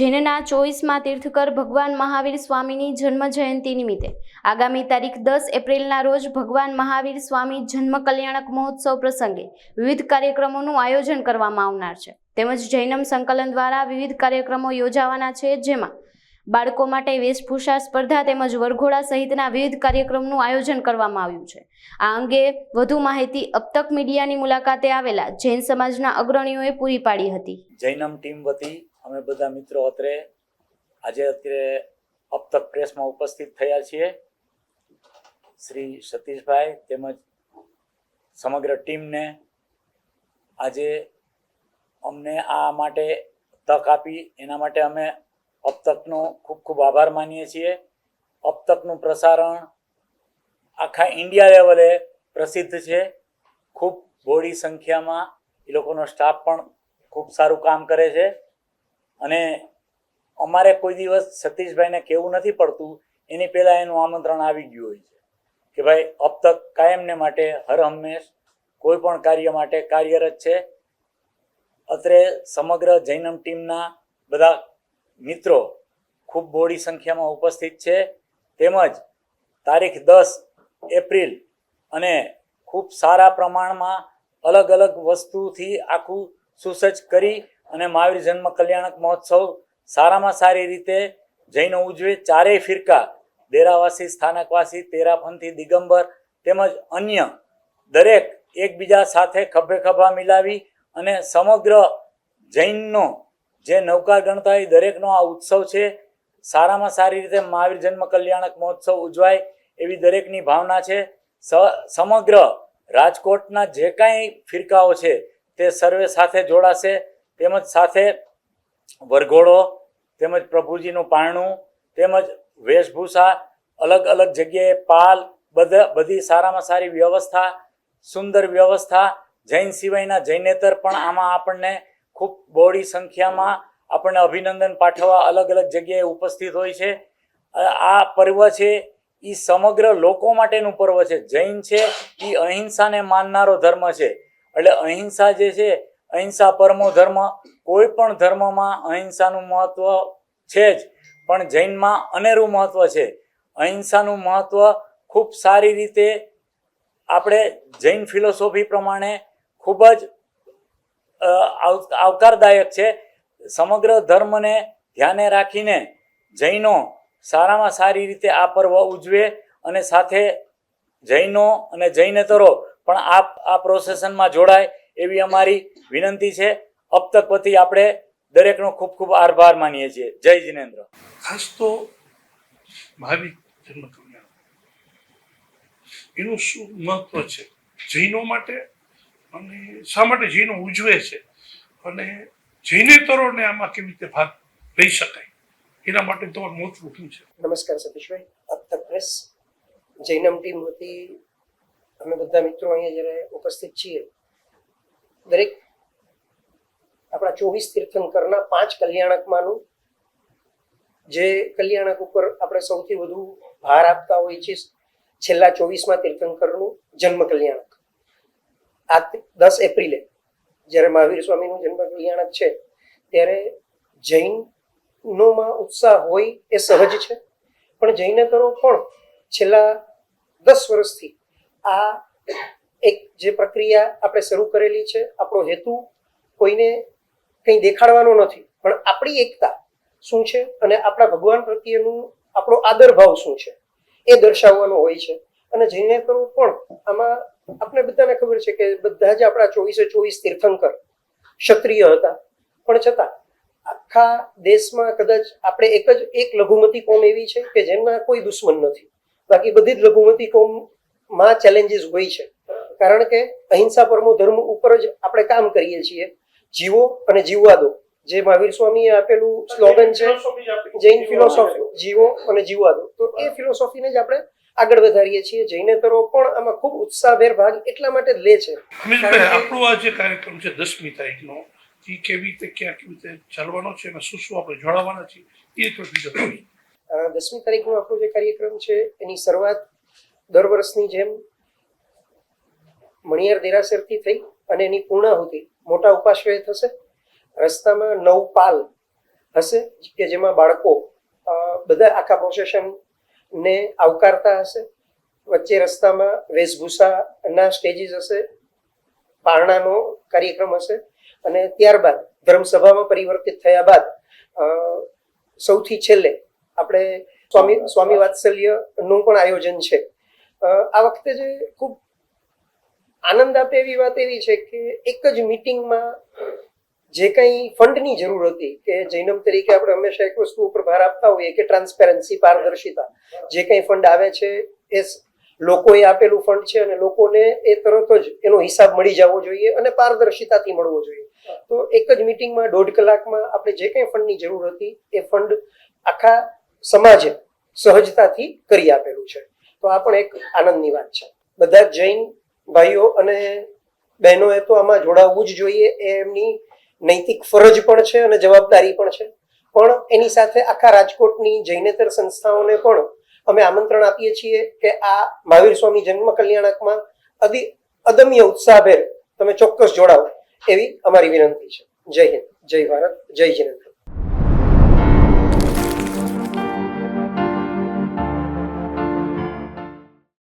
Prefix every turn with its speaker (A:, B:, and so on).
A: જૈનના ચોવીસમાં તીર્થકર ભગવાન મહાવીર સ્વામીની જન્મ જયંતિ નિમિત્તે. આગામી તારીખ દસ એપ્રિલના રોજ ભગવાન મહાવીર સ્વામી જન્મ કલ્યાણક મહોત્સવ પ્રસંગે વિવિધ કાર્યક્રમોનું આયોજન કરવામાં આવનાર છે. તેમજ જૈનમ સંકલન દ્વારા વિવિધ કાર્યક્રમો યોજાવાના છે, જેમાં બાળકો માટે વેશભૂષા સ્પર્ધા તેમજ વરઘોડા સહિતના વિવિધ કાર્યક્રમનું આયોજન કરવામાં આવ્યું છે. આ અંગે વધુ માહિતી અબતક મીડિયાની મુલાકાતે આવેલા જૈન સમાજના અગ્રણીઓએ પૂરી પાડી હતી.
B: જૈનમ ટીમ વતી અમે બધા મિત્રો અત્રે આજે અત્યારે અપતક પ્રેસમાં ઉપસ્થિત થયા છીએ. શ્રી સતીશભાઈ તેમજ સમગ્ર ટીમને આજે અમને આ માટે તક આપી, એના માટે અમે અબતકનો ખૂબ ખૂબ આભાર માનીએ છીએ. અબતકનું પ્રસારણ આખા ઇન્ડિયા લેવલે પ્રસિદ્ધ છે. ખૂબ બોડી સંખ્યામાં એ લોકોનો સ્ટાફ પણ ખૂબ સારું કામ કરે છે. અને અમારે કોઈ દિવસ સતીશભાઈને કહેવું નથી પડતું, એની પહેલાં એનું આમંત્રણ આવી ગયું હોય છે. કે ભાઈ, અબ તક કાયમને માટે હર હંમેશ કોઈ પણ કાર્ય માટે કાર્યરત છે. અત્રે સમગ્ર જૈનમ ટીમના બધા મિત્રો ખૂબ બોડી સંખ્યામાં ઉપસ્થિત છે. તેમજ તારીખ દસ એપ્રિલ અને ખૂબ સારા પ્રમાણમાં અલગ અલગ વસ્તુથી આખું સુસજ્જ કરી અને મહાવીર જન્મ કલ્યાણક મહોત્સવ સારામાં સારી રીતે જૈનો ઉજવે, ચારેય ફિરકા દેરાવાસી સ્થાનકવાસી, તેરાપંથી, દિગંબર તેમજ અન્ય દરેક એકબીજા સાથે ખભે ખભા મિલાવી અને સમગ્ર જૈનનો જે નૌકાર ગણતા હોય દરેકનો આ ઉત્સવ છે. સારામાં સારી રીતે મહાવીર જન્મ કલ્યાણક મહોત્સવ ઉજવાય એવી દરેકની ભાવના છે. સમગ્ર રાજકોટના જે કાંઈ ફિરકાઓ છે તે સર્વે સાથે જોડાશે. તેમજ સાથે વરઘોડો, તેમજ પ્રભુજીનું પારણું, તેમજ વેશભૂષા, અલગ અલગ જગ્યાએ પાલ, બધા, બધી સારામાં સારી વ્યવસ્થા, સુંદર વ્યવસ્થા, જૈન સિવાયના જૈનેતર પણ આમાં આપણને ખૂબ બહોળી સંખ્યામાં આપણને અભિનંદન પાઠવવા અલગ અલગ જગ્યાએ ઉપસ્થિત હોય છે. આ પર્વ છે એ સમગ્ર લોકો માટેનું પર્વ છે. જૈન છે એ અહિંસાને માનનારો ધર્મ છે. એટલે અહિંસા જે છે અહિંસા પરમો ધર્મ કોઈ પણ ધર્મમાં અહિંસાનું મહત્વ છે જ, પણ જૈનમાં અનેરું મહત્વ છે. અહિંસાનું મહત્વ ખૂબ સારી રીતે આપણે જૈન ફિલોસોફી પ્રમાણે ખૂબ જ આવકારદાયક છે. સમગ્ર ધર્મને ધ્યાને રાખીને જૈનો સારામાં સારી રીતે આ પર્વ ઉજવે અને સાથે જૈનો અને જૈનેતરો પણ આ આ પ્રોસેસનમાં જોડાય એવી અમારી વિનંતી છે. અબ તક વતી આપણે દરેકનો ખૂબ ખૂબ આભાર માનીએ છીએ. જય જિનેન્દ્ર.
C: ખાસ તો ભાવિક જન્મ કલ્યાણ. એનું શું મહત્વ છે? જૈનો માટે અને શા માટે જૈનો ઉજવે છે? અને જૈનેતરોને આમાં કેવી રીતે ભાગ લઈ શકાય? એના માટે તમારું મોટું શું છે?
D: નમસ્કાર સતીશભાઈ. અબ તક પ્રેસ. જૈનમ ટીમ વતી અમે બધા મિત્રો અહીંયા જ્યારે ઉપસ્થિત છીએ દરેક આપણા ચોવીસ તીર્થંકરના પાંચ કલ્યાણકમાંનું જે કલ્યાણક ઉપર આપણે સૌથી વધુ ભાર આપતા હોઈએ છીએ છેલ્લા ચોવીસમાં તીર્થંકરનું જન્મ કલ્યાણક. આ દસ એપ્રિલે જ્યારે મહાવીર સ્વામીનું જન્મ કલ્યાણક છે, ત્યારે જૈનોમાં ઉત્સાહ હોય એ સહજ છે, પણ જૈનેતરો પણ છેલ્લા દસ વર્ષથી આ એક જે પ્રક્રિયા આપણે શરૂ કરેલી છે, આપણો હેતુ કોઈને કંઈ દેખાડવાનો નથી. પણ આપણી એકતા શું છે અને આપણા ભગવાન પ્રત્યેનું આપણો આદર ભાવ શું છે એ દર્શાવવાનો હોય છે. અને જૈનેતરો પણ આમાં આપણે બધાને ખબર છે કે બધા જ આપણા ચોવીસે ચોવીસ તીર્થંકર ક્ષત્રિય હતા. પણ છતાં આખા દેશમાં કદાચ આપણે એક જ એક લઘુમતી કોમ એવી છે કે જેમના કોઈ દુશ્મન નથી. બાકી બધી જ લઘુમતી કોમમાં ચેલેન્જીસ હોય છે. કારણ કે અહિંસા પરમો ધર્મ ઉપર જ આપણે કામ કરીએ છીએ. જીવો અને જીવવા દો જે મહાવીર સ્વામીએ આપેલું સ્લોગન છે જૈન ફિલોસોફી જીવો અને જીવવા દો તો એ ફિલોસોફીને જ આપણે આગળ વધારીએ છીએ. જૈનેતરો પણ આમાં ખૂબ ઉત્સાહભેર ભાગ એટલા માટે લે છે.
C: આપણો આ જે કાર્યક્રમ છે દસમી તારીખનો એ કેવી રીતે ક્યાં કેવી રીતે ચાલવાનો છે અને શું શું આપણે જોડાવાના છીએ એ થોડી વિગત
D: દસમી તારીખનો આપણો જે કાર્યક્રમ છે એની શરૂઆત દર વર્ષની જેમ મણિયાર દેરાસરથી થઈ અને એની પૂર્ણાહુતિ મોટા ઉપાશ્રય થશે. રસ્તામાં નવ પાલ હશે કે જેમાં બાળકો બધા આખા પ્રોસેશનને આવકારતા હશે. વચ્ચે રસ્તામાં વેશભૂષાના સ્ટેજીસ હશે, પારણાનો કાર્યક્રમ હશે અને ત્યારબાદ ધર્મસભામાં પરિવર્તિત થયા બાદ સૌથી છેલ્લે આપણે સ્વામી સ્વામી વાત્સલ્યનું પણ આયોજન છે. આ વખતે જે ખૂબ આનંદ આપે એવી વાત એવી છે કે એક જ મિટિંગમાં જે કંઈ ફંડની જરૂર હતી કે જૈનમ તરીકે આપણે હંમેશા એક વસ્તુ ઉપર ભાર આપતા હોઈએ કે ટ્રાન્સપેરન્સી પારદર્શિતા. જે કંઈ ફંડ આવે છે એ લોકોએ આપેલું ફંડ છે અને લોકોને એ તરત જ એનો હિસાબ મળી જવો જોઈએ અને પારદર્શિતાથી મળવો જોઈએ. તો એક જ મિટિંગમાં દોઢ કલાકમાં આપણે જે કંઈ ફંડની જરૂર હતી એ ફંડ આખા સમાજે સહજતાથી કરી આપેલું છે. તો આ પણ એક આનંદની વાત છે. બધા જૈન ભાઈઓ અને બહેનોએ તો આમાં જોડાવવું જ જોઈએ, એ એમની નૈતિક ફરજ પણ છે અને જવાબદારી પણ છે. પણ એની સાથે આખા રાજકોટની જૈનેતર સંસ્થાઓને પણ અમે આમંત્રણ આપીએ છીએ કે આ મહાવીર સ્વામી જન્મ કલ્યાણકમાં અધિ અદમ્ય ઉત્સાહભેર તમે ચોક્કસ જોડાવો, એવી અમારી વિનંતી છે. જય હિન્દ, જય ભારત, જય જિનેન્દ્ર